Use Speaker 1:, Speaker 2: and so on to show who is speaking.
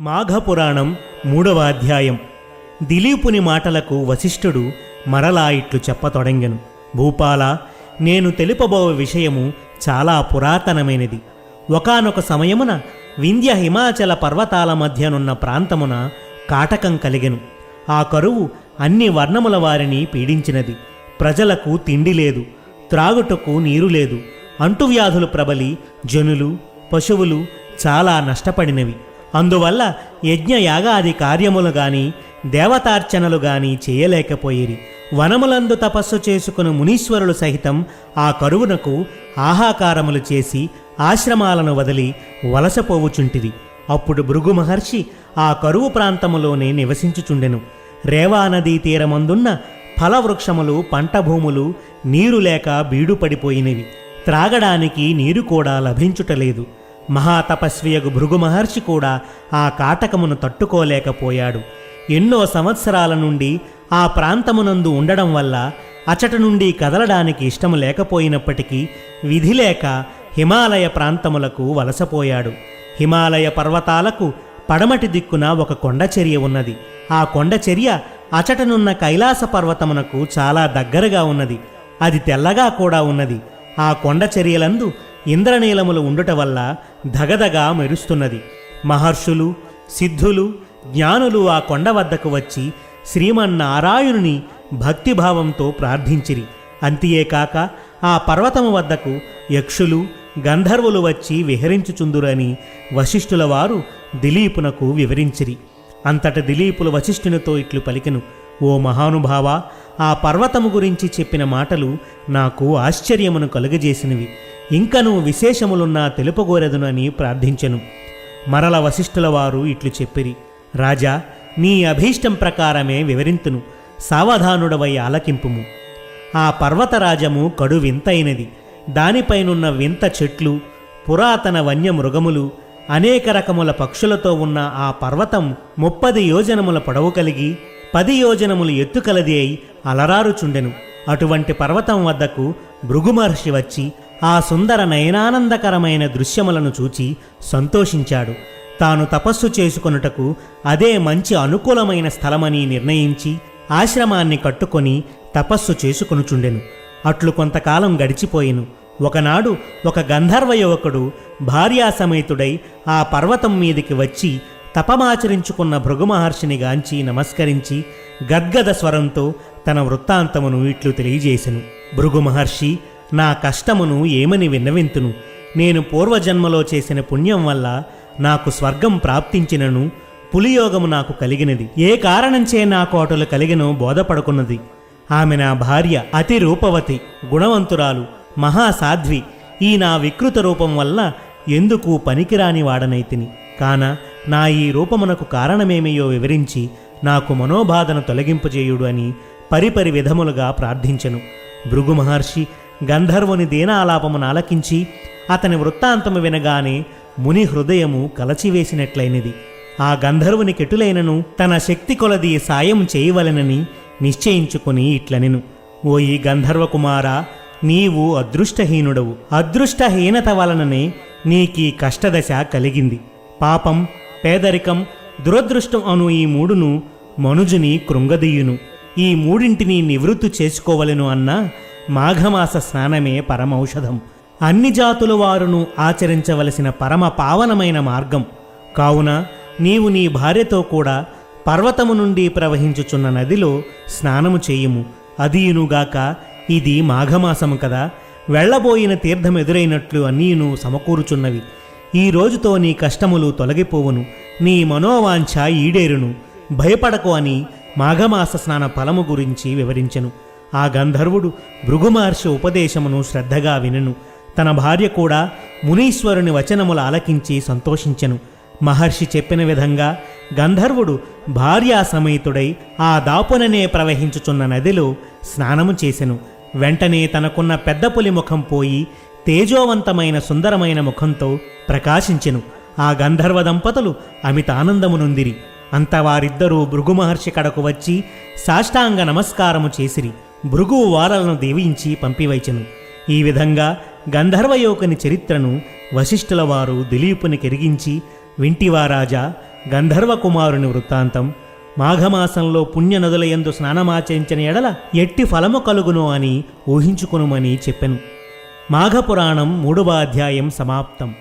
Speaker 1: మాఘపురాణం మూడవ అధ్యాయం. దిలీపుని మాటలకు వశిష్ఠుడు మరలా ఇట్లు చెప్పతొడంగెను. భూపాల నేను తెలుపబో విషయము చాలా పురాతనమైనది. ఒకానొక సమయమున వింధ్య హిమాచల పర్వతాల మధ్యనున్న ప్రాంతమున కాటకం కలిగెను. ఆ కరువు అన్ని వర్ణముల వారిని పీడించినది. ప్రజలకు తిండి లేదు త్రాగుటకు నీరు లేదు. అంటువ్యాధులు ప్రబలి జనులు పశువులు చాలా నష్టపడినవి. అందువల్ల యజ్ఞ యాగాది కార్యములు గాని దేవతార్చనలు గాని చేయలేకపోయిరి. వనములందు తపస్సు చేసుకుని మునీశ్వరులు సహితం ఆ కరువునకు ఆహాకారములు చేసి ఆశ్రమాలను వదిలి వలసపోవుచుంటిరి. అప్పుడు భృగు మహర్షి ఆ కరువు ప్రాంతములోనే నివసించుచుండెను. రేవా నదీ తీరమందున్న ఫలవృక్షములు పంట భూములు నీరు లేక బీడుపడిపోయినవి. త్రాగడానికి నీరు కూడా లభించుటలేదు. మహాతపస్వియగు భృగు మహర్షి కూడా ఆ కాటకమును తట్టుకోలేకపోయాడు. ఎన్నో సంవత్సరాల నుండి ఆ ప్రాంతమునందు ఉండడం వల్ల అచట నుండి కదలడానికి ఇష్టము లేకపోయినప్పటికీ విధి లేక హిమాలయ ప్రాంతములకు వలసపోయాడు. హిమాలయ పర్వతాలకు పడమటి దిక్కున ఒక కొండచర్య ఉన్నది. ఆ కొండచర్య అచటనున్న కైలాస పర్వతమునకు చాలా దగ్గరగా ఉన్నది. అది తెల్లగా కూడా ఉన్నది. ఆ కొండచర్యలందు ఇంద్రనీలములు ఉండుట వల్ల ధగధగా మెరుస్తున్నది. మహర్షులు సిద్ధులు జ్ఞానులు ఆ కొండ వద్దకు వచ్చి శ్రీమన్నారాయణుని భక్తిభావంతో ప్రార్థించిరి. అంతియేకాక ఆ పర్వతము వద్దకు యక్షులు గంధర్వులు వచ్చి విహరించుచుందురని వశిష్ఠుల వారు దిలీపునకు వివరించిరి. అంతట దిలీపులు వశిష్ఠునితో ఇట్లు పలికెను ఓ మహానుభావ ఆ పర్వతము గురించి చెప్పిన మాటలు నాకు ఆశ్చర్యమును కలుగజేసినవి. ఇంకను విశేషములున్నా తెలుపగోరెదునని ప్రార్థించెను. మరల వశిష్ఠుల వారు ఇట్లు చెప్పిరి. రాజా నీ అభీష్టం ప్రకారమే వివరింతును. సావధానుడవై ఆలకింపుము. ఆ పర్వతరాజము కడు వింతైనది. దానిపైనున్న వింత చెట్లు పురాతన వన్యమృగములు అనేక రకముల పక్షులతో ఉన్న ఆ పర్వతం ముప్పది యోజనముల పొడవు కలిగి పది యోజనములు ఎత్తు కలది అయి అలరారుచుండెను. అటువంటి పర్వతం వద్దకు భృగుమహర్షి వచ్చి ఆ సుందర నయనానందకరమైన దృశ్యములను చూచి సంతోషించాడు. తాను తపస్సు చేసుకొనుటకు అదే మంచి అనుకూలమైన స్థలమని నిర్ణయించి ఆశ్రమాన్ని కట్టుకొని తపస్సు చేసుకొనుచుండెను. అట్లు కొంతకాలం గడిచిపోయెను. ఒకనాడు ఒక గంధర్వ యువకుడు భార్యాసమేతుడై ఆ పర్వతం మీదికి వచ్చి తపమాచరించుకున్న భృగుమహర్షిని గాంచి నమస్కరించి గద్గద స్వరంతో తన వృత్తాంతమును ఇట్లు తెలియజేసెను. భృగు మహర్షి నా కష్టమును ఏమని విన్నవింతును? నేను పూర్వజన్మలో చేసిన పుణ్యం వల్ల నాకు స్వర్గం ప్రాప్తించినను పులియోగము నాకు కలిగినది. ఏ కారణంచే నాకు అటులు కలిగినో బోధపడుకున్నది. ఆమె నా భార్య అతి రూపవతి గుణవంతురాలు మహాసాధ్వి. ఈ నా వికృత రూపం వల్ల ఎందుకు పనికిరాని వాడనైతిని కాన నా ఈ రూపమునకు కారణమేమయో వివరించి నాకు మనోబాధను తొలగింపజేయుడు అని పరిపరి విధములుగా ప్రార్థించెను. భృగు మహర్షి గంధర్వుని దీనాలాపమును ఆలకించి అతని వృత్తాంతము వినగానే ముని హృదయము కలచివేసినట్లయినది ఆ గంధర్వుని కెటులైనను తన శక్తి కొలది సాయం చేయవలెనని నిశ్చయించుకుని ఇట్లనెను. ఓ ఈ గంధర్వకుమారా నీవు అదృష్టహీనుడవు. అదృష్టహీనత వలననే నీకీ కష్టదశ కలిగింది. పాపం పేదరికం దురదృష్టం అను ఈ మూడును మనుజుని కృంగదీయును. ఈ మూడింటిని నివృత్తి చేసుకోవలెను అన్నా మాఘమాస స్నానమే పరమౌషధం. అన్ని జాతుల వారును ఆచరించవలసిన పరమ పావనమైన మార్గం. కావున నీవు నీ భార్యతో కూడా పర్వతము నుండి ప్రవహించుచున్న నదిలో స్నానము చేయుము. అదియునుగాక ఇది మాఘమాసము కదా. వెళ్ళబోయిన తీర్థం ఎదురైనట్లు అన్నీను సమకూరుచున్నవి. ఈ రోజుతో నీ కష్టములు తొలగిపోవును. నీ మనోవాంఛ ఈడేరును. భయపడకు అని మాఘమాస స్నాన ఫలము గురించి వివరించెను. ఆ గంధర్వుడు భృగుమహర్షి ఉపదేశమును శ్రద్ధగా వినను. తన భార్య కూడా మునీశ్వరుని వచనములు ఆలకించి సంతోషించెను. మహర్షి చెప్పిన విధంగా గంధర్వుడు భార్యాసమేతుడై ఆ దాపుననే ప్రవహించుచున్న నదిలో స్నానము చేసెను. వెంటనే తనకున్న పెద్ద పులి ముఖం పోయి తేజోవంతమైన సుందరమైన ముఖంతో ప్రకాశించెను. ఆ గంధర్వ దంపతులు అమిత ఆనందమునుందిరి అంత వారిద్దరూ భృగుమహర్షి కడకు వచ్చి సాష్టాంగ నమస్కారము చేసిరి. భృగు వారలను దీవించి పంపివైచెను. ఈ విధంగా గంధర్వయోకుని చరిత్రను వశిష్ఠుల వారు దిలీపుని కెరిగించి వింటివారాజా గంధర్వ కుమారుని వృత్తాంతం మాఘమాసంలో పుణ్య నదులయందు స్నానమాచరించిన ఎడల ఎట్టి ఫలము కలుగును అని ఊహించుకునుమని చెప్పెను. మాఘపురాణం మూడవ అధ్యాయం సమాప్తం.